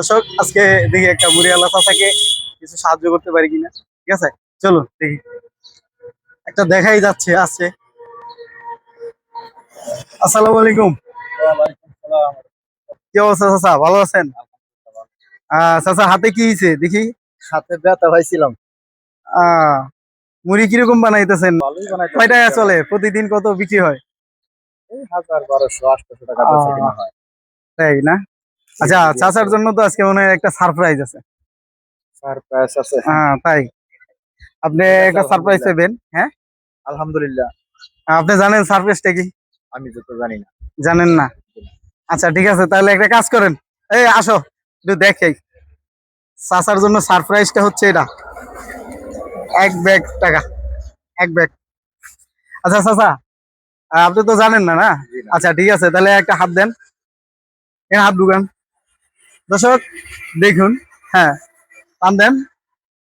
দর্শক আজকে দেখি একটা বুড়িয়ালা চাচাকে কিছু সাহায্য করতে পারি কিনা। ঠিক আছে? চলো দেখি। একটা দেখাই যাচ্ছে আছে আসসালামু আলাইকুম। কি অবস্থা চাচা? ভালো আছেন? চাচা হাতে কি হয়েছে দেখি। হাতে ব্যথা পাইছিলাম। আহ মুড়ি কীরকম বানাইতেছেন? কয় টাকা চলে? প্রতিদিন কত বিক্রি হয়? হাজার বারোশো টাকা হয়। তাই না? আচ্ছা চাচার জন্য তো আজকে মনে হয় একটা সারপ্রাইজ আছে। সারপ্রাইজ আছে হ্যাঁ। তাই। আপনি একটা সারপ্রাইজ পেবেন হ্যাঁ? আলহামদুলিল্লাহ। আপনি জানেন সারপ্রাইজটা কি? আমি যত জানি না। জানেন না? আচ্ছা ঠিক আছে তাহলে একটা কাজ করেন। এই আসো একটু দেখেই। চাচার জন্য সারপ্রাইজটা হচ্ছে এটা। এক ব্যাগ টাকা। এক ব্যাগ আচ্ছা চাচা আপনি তো জানেন না না? আচ্ছা ঠিক আছে তাহলে একটা হাত দেন। এখানে হাত ঢুকান। দর্শক দেখুন হ্যাঁ টান দেন।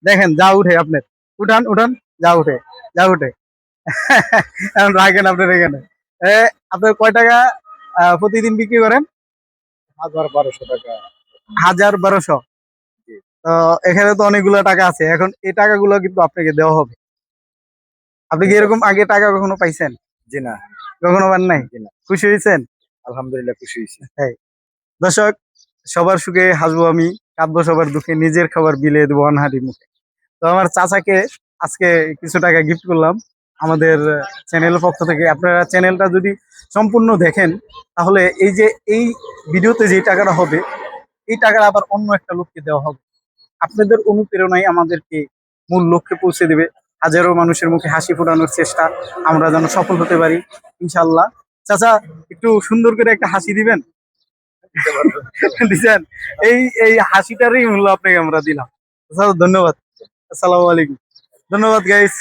দেখেন যা উঠে আপনার। উঠান উঠান যা উঠে যা উঠে। এখন রাখেন আপনার এখানে। আপনার কয় টাকা প্রতিদিন বিক্রি করেন? হাজার বারোশো টাকা। হাজার বারোশো। তো এখানে তো অনেকগুলো টাকা আছে। এখন এই টাকাগুলো কিন্তু আপনাকে দেওয়া হবে। আপনি কি এরকম আগে টাকা কখনো পাইছেন? জি না। কখনো পান নাই? খুশি হয়েছেন? আলহামদুলিল্লাহ খুশি হয়েছি। দর্শক সবার সুখে হাসবো আমি, কাঁদবো সবার দুঃখে, নিজের খাবার বিলে দেবো অনহারি মুখে। তো আমার চাচাকে আজকে কিছু টাকা গিফট করলাম আমাদের চ্যানেলের পক্ষ থেকে। আপনারা চ্যানেলটা যদি সম্পূর্ণ দেখেন, তাহলে এই যে, এই ভিডিওতে যে টাকাটা হবে, এই টাকাটা আবার অন্য একটা লোককে দেওয়া হবে। আপনাদের অনুপ্রেরণাই আমাদেরকে মূল লক্ষ্যে পৌঁছে দেবে। হাজারো মানুষের মুখে হাসি ফোটানোর চেষ্টা, আমরা যেন সফল হতে পারি ইনশাল্লাহ চাচা, একটু সুন্দর করে একটা হাসি দিবেন? দিছেন? এই এই হাসিটারই মূল্য আপনাকে আমরা দিলাম। স্যার ধন্যবাদ। আসসালামু আলাইকুম। ধন্যবাদ গাইস